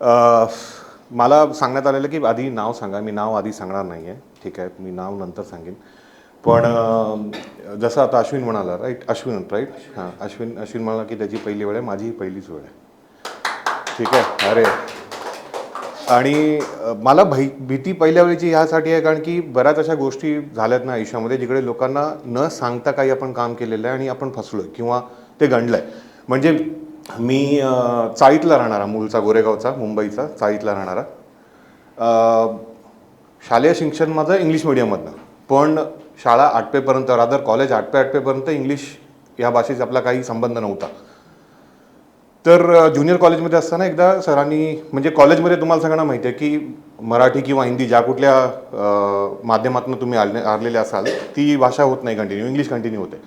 मला सांगण्यात आलेलं की आधी नाव सांगा. मी नाव आधी सांगणार नाही आहे ठीक आहे? मी नाव नंतर सांगेन. पण जसं आता अश्विन म्हणाला राईट अश्विन राईट हां. अश्विन अश्विन म्हणाला की त्याची पहिली वेळ आहे. माझीही पहिलीच वेळ आहे. ठीक आहे? अरे. आणि मला भै भीती पहिल्या वेळेची ह्यासाठी आहे कारण की बऱ्याच अशा गोष्टी झाल्यात ना आयुष्यामध्ये जिकडे लोकांना न सांगता काही आपण काम केलेलं आहे आणि आपण फसलोय किंवा ते गणलं आहे म्हणजे मी चाळीतला राहणारा मूळचा गोरेगावचा मुंबईचा चाळीतला राहणारा शालेय शिक्षण माझं इंग्लिश मिडियममधनं. पण शाळा आठपेपर्यंत रादर कॉलेज आठपे आठपेपर्यंत इंग्लिश या भाषेचा आपला काही संबंध नव्हता. तर ज्युनियर कॉलेजमध्ये असताना एकदा सरांनी म्हणजे कॉलेजमध्ये तुम्हाला सगळ्यांना माहिती आहे की मराठी किंवा हिंदी ज्या कुठल्या माध्यमातून तुम्ही आले आलेले असाल ती भाषा होत नाही कंटिन्यू इंग्लिश कंटिन्यू होते.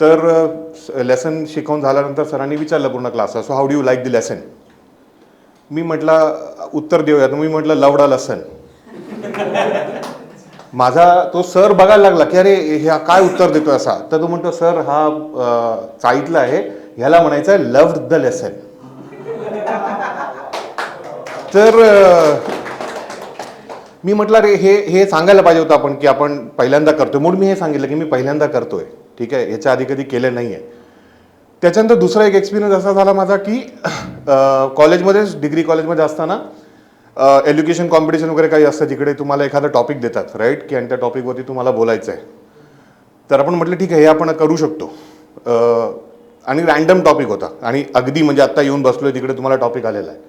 तर लेसन शिकवून झाल्यानंतर सरांनी विचारलं पूर्ण क्लासला so how do you like the lesson मी म्हटलं उत्तर देऊया. मी म्हटलं लवडा लसन माझा तो सर बघायला लागला की अरे ह्या काय उत्तर देतो असा? तर तो म्हणतो सर हा चाळीतला आहे. ह्याला म्हणायचं आहे लव्ड द लेसन तर मी म्हटलं रे हे हे सांगायला पाहिजे होतं आपण की आपण पहिल्यांदा करतोय. म्हणून मी हे सांगितलं की मी पहिल्यांदा करतोय. ठीक आहे? याच्या आधी कधी केलं नाही आहे त्याच्यानंतर दुसरा एक एक्सपिरियन्स असा झाला माझा की कॉलेजमध्येच डिग्री कॉलेजमध्ये असताना एज्युकेशन कॉम्पिटिशन वगैरे काही असतं तिकडे तुम्हाला एखादा टॉपिक देतात राईट की आणि त्या टॉपिकवरती तुम्हाला बोलायचं आहे तर आपण म्हटलं ठीक आहे हे आपण करू शकतो. आणि रॅन्डम टॉपिक होता. आणि अगदी म्हणजे आत्ता येऊन बसलो आहे तिकडे तुम्हाला टॉपिक आलेला आहे.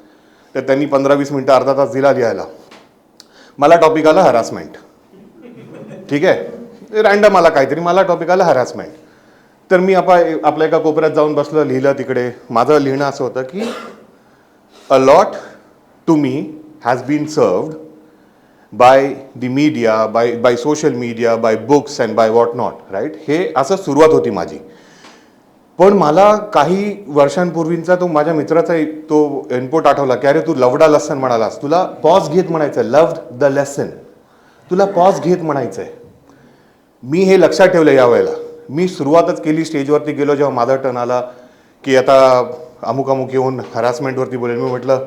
तर त्यांनी पंधरा वीस मिनटं अर्धा तास दिला लिहायला. मला टॉपिक आला हरासमेंट ठीक आहे? रॅन्डम आला काहीतरी. मला टॉपिक आला हॅरासमेंट तर मी आपा आपल्या एका कोपऱ्यात जाऊन बसलं लिहिलं तिकडे. माझं लिहिणं असं होतं की a lot to me has been served by the media by by social media by books and by what not right हे असं सुरुवात होती माझी. पण मला काही वर्षांपूर्वींचा तो माझ्या मित्राचा एक तो इनपुट आठवला की अरे तू लवडा लसन म्हणालास. तुला पॉज घेत म्हणायचं लव्ड द लेसन तुला पॉज घेत म्हणायचं आहे मी हे लक्षात ठेवलं यावेळेला. मी सुरुवातच केली स्टेजवरती गेलो जेव्हा माझा टर्न आला की आता अमुक अमुक येऊन हरासमेंटवरती बोलेल. मी म्हटलं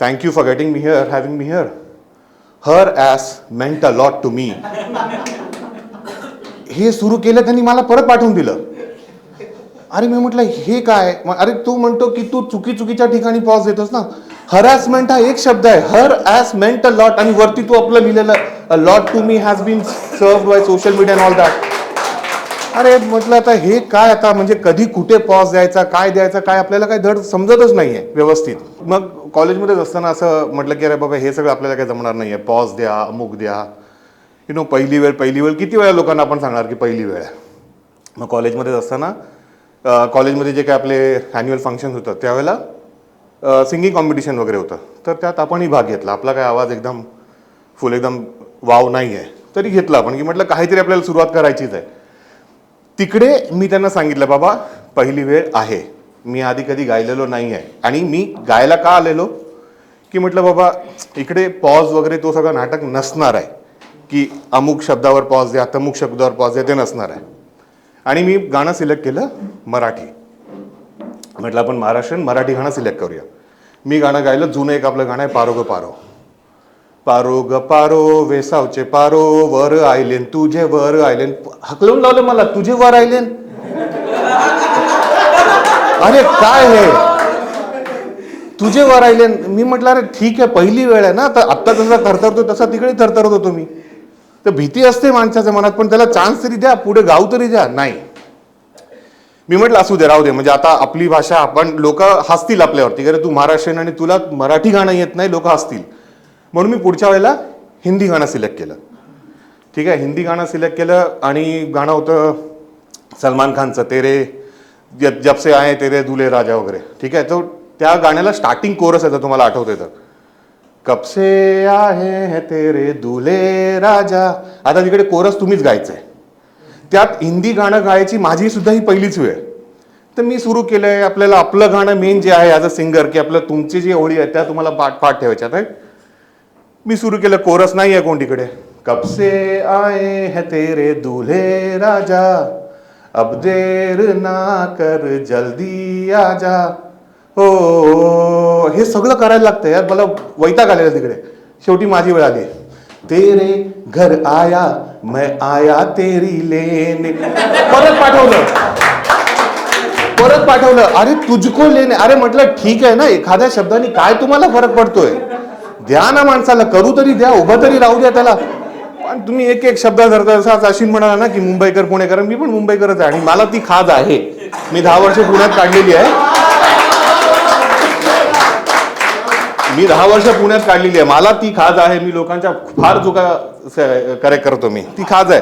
thank you for getting me here having me here harassment a lot to me हे सुरू केलं त्यांनी मला परत पाठवून दिलं. अरे मी म्हटलं हे काय? मग अरे तू म्हणतो की तू चुकी चुकीच्या ठिकाणी पॉज देतोस ना. हरॅसमेंट हा एक शब्द आहे. हर ॲस मेंट अ लॉट आणि वरती तू आपलं लिहिलेलं a lot to me has been served by social media and all that अरे म्हटलं आता हे काय आता? म्हणजे कधी कुठे पॉज द्यायचा काय द्यायचा काय आपल्याला काय धड समजतच नाहीये व्यवस्थित. मग कॉलेजमध्येच असताना असं म्हटलं की अरे बाबा हे सगळं आपल्याला काय जमणार नाहीये. पॉज द्या अमुक द्या. यु नो पहिली वेळ पहिली वेळ. किती वेळा लोकांना आपण सांगणार की पहिली वेळ? आहे मग कॉलेजमध्येच असताना कॉलेजमध्ये जे काय आपले ॲन्युअल फंक्शन्स होतं त्यावेळेला सिंगिंग कॉम्पिटिशन वगैरे होतं. तर त्यात आपणही भाग घेतला. आपला काय आवाज एकदम फुल एकदम वाव नाही आहे तरी घेतला आपण की म्हटलं काहीतरी आपल्याला सुरुवात करायचीच आहे. तिकडे मी त्यांना सांगितलं बाबा पहिली वेळ आहे. मी आधी कधी गायलेलो नाही आहे आणि मी गायला का आलेलो? की म्हटलं बाबा इकडे पॉज वगैरे तो सगळं नाटक नसणार आहे. की अमुक शब्दावर पॉज द्या तमुक शब्दावर पॉज द्या ते नसणार आहे. आणि मी गाणं सिलेक्ट केलं मराठी. म्हटलं आपण महाराष्ट्रीयन मराठी गाणं सिलेक्ट करूया. मी गाणं गायलं जुनं एक आपलं गाणं आहे पारो ग पारो. पारो ग पारो वेसावचे पारो वर आयलेन तुझे वर आयलेन. हकलून लावलं मला तुझे वर आयलेन. अरे काय हे? तुझे वर आयलेन. मी म्हटलं अरे ठीक आहे पहिली वेळ आहे ना तर आत्ता जसा थरथरतो तसा तिकडे थरथरत होतो मी तर भीती असते माणसाच्या मनात पण त्याला चान्स तरी द्या पुढे गाव तरी द्या. नाही. मी म्हटलं असू दे राहू दे. म्हणजे आता आपली भाषा आपण लोक हसतील आपल्यावरती. अरे तू महाराष्ट्रीयन आणि तुला मराठी गाणं येत नाही लोक हसतील. म्हणून मी पुढच्या वेळेला हिंदी गाणं सिलेक्ट केलं. ठीक आहे हिंदी गाणं सिलेक्ट केलं आणि गाणं होतं सलमान खानचं तेरे जब जबसे आहे तेरे दुले राजा वगैरे. ठीक आहे तो त्या गाण्याला स्टार्टिंग कोरस येतं तुम्हाला आठवते तर कपसे आहे तेरे दुले राजा? आता तिकडे कोरस तुम्हीच गायचंय. त्यात हिंदी गाणं गायची माझी सुद्धा ही पहिलीच वेळ. तर मी सुरू केलंय आपल्याला आपलं गाणं मेन जे आहे ॲज अ सिंगर की आपलं तुमची जी ओळी आहे त्या तुम्हाला पाठ पाठ ठेवायच्या राईट मी सुरू केलं कोरस नाही आहे कोण तिकडे. कब से आए है तेरे दूल्हे राजा अब देर ना कर जल्दी आजा हो हे सगळं करायला लागतं यार मला वैताग आलेला तिकडे. शेवटी माझी वेळ आली. तेरे घर आया मैं आया तेरी लेने. परत पाठवलं. परत पाठवलं. अरे तुझको लेने. अरे म्हटलं ठीक आहे ना एखाद्या शब्दाने काय तुम्हाला फरक पडतोय? द्या ना माणसाला करू तरी द्या उभं तरी राहू द्या त्याला. पण तुम्ही एक एक शब्द धरता जसा आज अश्विन म्हणाला ना की मुंबईकर पुणेकर मी पण मुंबईकरच आहे आणि मला ती खाज आहे. मी दहा वर्ष पुण्यात काढलेली आहे. मी दहा वर्ष पुण्यात काढलेली आहे. मला ती खाज आहे. मी लोकांच्या फार चुका करेक्ट करतो मी. ती खाज आहे.